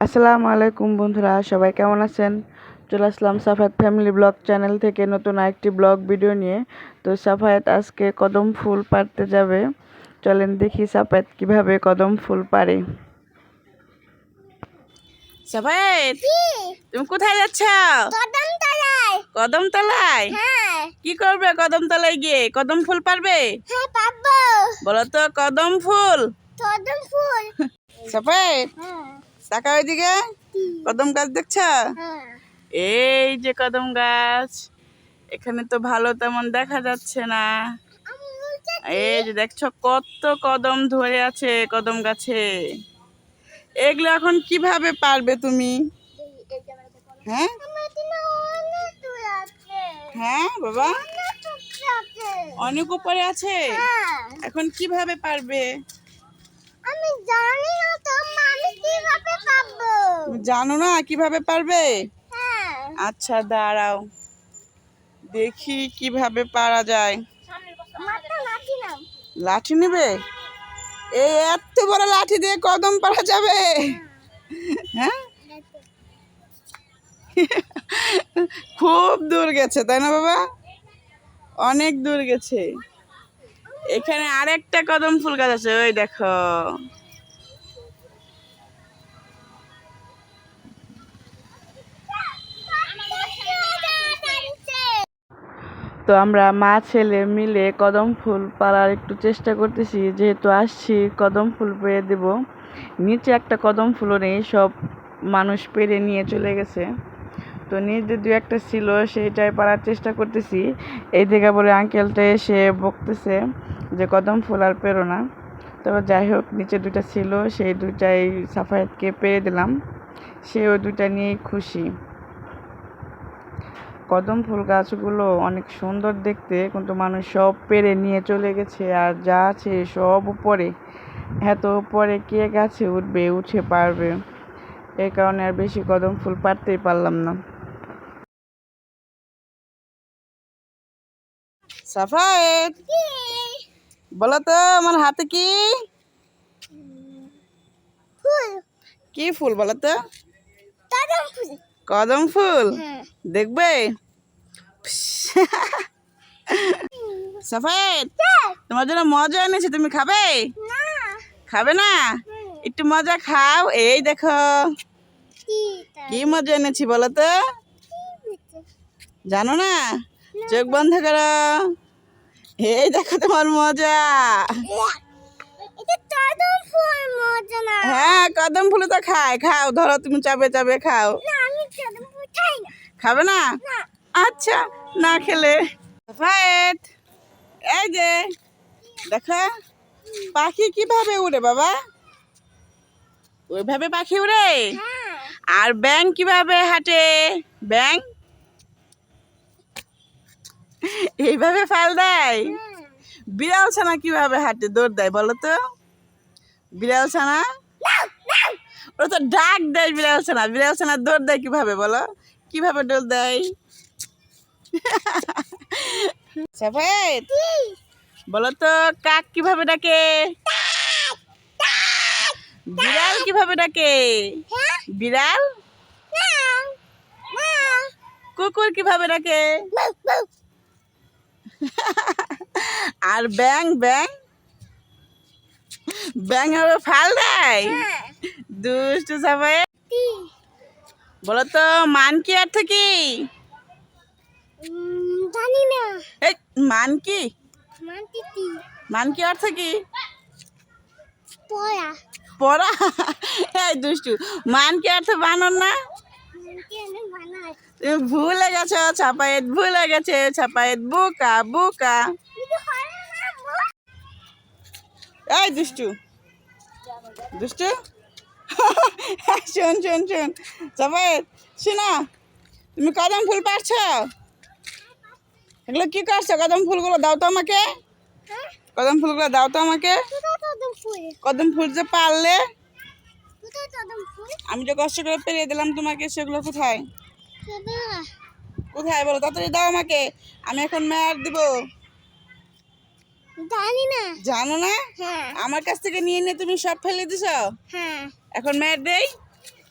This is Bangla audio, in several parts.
আসসালামু আলাইকুম বন্ধুরা সবাই কেমন আছেন? চলে আসলাম সাফায়াত ফ্যামিলি ব্লগ চ্যানেল থেকে নতুন আরেকটি ব্লগ ভিডিও নিয়ে। তো সাফায়াত আজকে কদম ফুল পাড়তে যাবে। চলেন দেখি সাফায়াত কীভাবে কদম ফুল পারে সাফায়াত তুমি কোথায় যাচ্ছ? কদম তলায়। কদম তলায়? হ্যাঁ। কি করবে কদম তলায় গিয়ে? কদম ফুল পারবে হ্যাঁ পাবো বলো তো কদম ফুল? কদম ফুল। সাফায়াত তাকাও এদিকে। কদম গাছ দেখছ? এই যে কদম গাছ। এখানে তো ভালো তেমন দেখা যাচ্ছে না। এই যে দেখছ কত কদম ধরে আছে কদম গাছে। এগুলো এখন কীভাবে পারবে তুমি? হ্যাঁ? হ্যাঁ বাবা? অনেক উপরে আছে। হ্যাঁ। এখন কীভাবে পারবে? আমি জানি না তো আমি কীভাবে পাবো তুমি জানো না কীভাবে পারবে? হ্যাঁ। আচ্ছা দাঁড়াও। দেখি কীভাবে পারা যায়। লাঠি লাঠি নেবে? এই এত বড় লাঠি দিয়ে কদম পারা যাবে? হ্যাঁ? খুব দূর গেছে তাই না বাবা? অনেক দূর গেছে। এখানে আরেকটা কদম ফুল গাছ আছে ওই দেখো। তো আমরা মা, ছেলে মিলে কদম ফুল পাড়ার একটু চেষ্টা করতেছি। যেহেতু আসছি, কদম ফুল পেয়ে দেব। নিচে একটা কদম ফুলও নেই, সব মানুষ পেরে নিয়ে চলে গেছে। তো নিজে দু একটা ছিল, সেইটাই পাড়ার চেষ্টা করতেছি। এই দিকে বলে আঙ্কেলটা এসে বকতেছে যে কদম ফুল আর পেরো না। তবে যাই হোক, নিচে দুটা ছিল, সেই দুইটাই সাফায়াতকে পেরে দিলাম। সে ওই দুইটা নিয়েই খুশি। কদম ফুল গাছগুলো অনেক সুন্দর দেখতে কিন্তু মানুষ সব পেরে নিয়ে চলে গেছে আর যা আছে সব উপরে। এত উপরে কে গাছে উঠবে উঠে পারবে? এই কারণে আর বেশি কদম ফুল পারতেই পারলাম না। সাফায়েত! বলো তো আমার হাতে কি? ফুল। কি ফুল বলো তো? কদম ফুল? হ্যাঁ। দেখবে? সাফায়েত তোমার জন্য মজা এনেছি তুমি খাবে? খাবে না? একটু মজা খাও এই দেখো। কি মজা এনেছি বলো তো? জানো না? চোখ বন্ধ করো। এই দেখো তোমার মজা। হ্যাঁ কদম ফুলে তো খায় খাও ধরো তুমি চাবে চাবে খাও। খাবে না? আচ্ছা না খেলে। এই যে দেখো পাখি কীভাবে উড়ে বাবা? ওইভাবে পাখি উড়ে? হ্যাঁ। আর ব্যাং কীভাবে হাঁটে? ব্যাং এইভাবে ফাল দেয়? বিড়াল ছানা কীভাবে হাঁটে? দৌড় দেয় বলো তো। বিড়াল ছানা? ওরা তো ডাক দেয় বিড়াল ছানা। বিড়াল ছানা দৌড় দেয় কীভাবে বলো? কীভাবে দৌড় দেয়? সাফায়েত বলো তো কাক কীভাবে ডাকে? বিড়াল কীভাবে ডাকে? বিড়াল? কুকুর কীভাবে ডাকে? আর ব্যাং ব্যাং ব্যাং হবে ফাল দেয়? দুষ্টু সবাই বলো তো মান কি অর্থ কি জানি না। এই মান কি মান কি অর্থ কি পড়া। পড়া? এই দুষ্টু মান কি অর্থ বানর না? ভুলে গেছো ছাপায়েত ভুলে গেছে ছাপায়েত বুকা বুকা। হয় এই দুষ্টু। দুষ্টু? শোন শোন শোন। ছাপায়েত শোনা, তুমি কদম ফুল পারছ এগুলো কি করছ? কদম ফুলগুলো দাও তো আমাকে। কদম ফুলগুলো দাও তো আমাকে। কদম ফুল যে পারলে আমি যে কষ্ট করে পেরিয়ে দিলাম তোমাকে, সেগুলো কোথায়? কোথায় বলো? তাড়াতাড়ি দাও আমাকে। আমি এখন মেয়ার দিব। জানি না জানো না হ্যাঁ। আমার কাছ থেকে নিয়ে নিয়ে তুমি সব ফেলে দিছ? হ্যাঁ। এখন মেয়ার দেই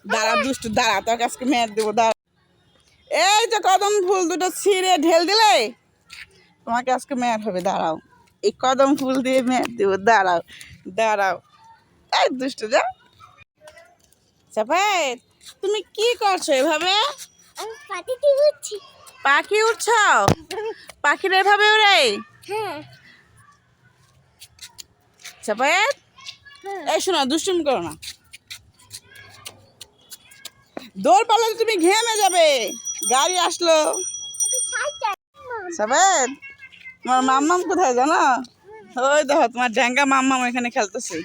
দাঁড়া দুষ্টু দাঁড়া তোর কাছকে মেয়ের দেবো দাঁড়া। এই যে কদম ফুল দুটো ছিঁড়ে ঢেল দিলে? তোমাকে আজকে মেয়ের হবে দাঁড়াও। এই কদম ফুল দিয়ে মেয়ের দেবো দাঁড়াও দাঁড়াও। এই দুষ্টু যা। সাফাই তুমি কি করছ এভাবে? পাটিতে পাখি উঠছ পাখির এভাবে উড়ে হ্যাঁ। সাফায়েত হ্যাঁ। এই শোনো দুষ্টুমি করো না। দৌড় পালালে তুমি ঘেমে যাবে। গাড়ি আসলো। সাবেদ তোমার মাম্মাম কোথায় জানো? ওই দেখো তোমার ড্যাঙ্গা মাম্মাম এখানে খেলতেছে।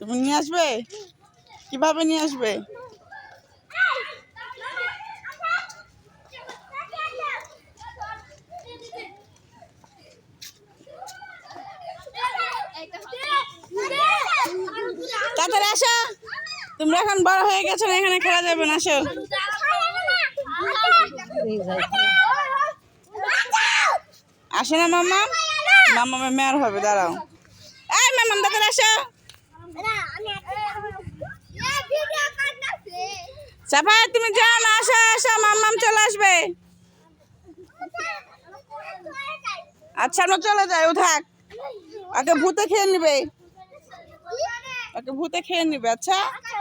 তুমি নিয়ে আসবে? কীভাবে নিয়ে আসবে? তাড়াতাড়ি আসো। তোমরা এখন বড় হয়ে গেছো না, এখানে খেলা যাবে না, আসো। আসো না মাম্মাম মাম্মামের মেয়ার হবে, দাঁড়াও। এই মাম্মাম তাড়াতাড়ি আসো। সাফায় তুমি যাও না, আসো আসো, মাম্মাম চলে আসবে। আচ্ছা আমরা চলে যাই, ও থাক। ওকে ভূতে খেয়ে নিবে। ওকে ভূতে খেয়ে নিবে আচ্ছা আচ্ছা?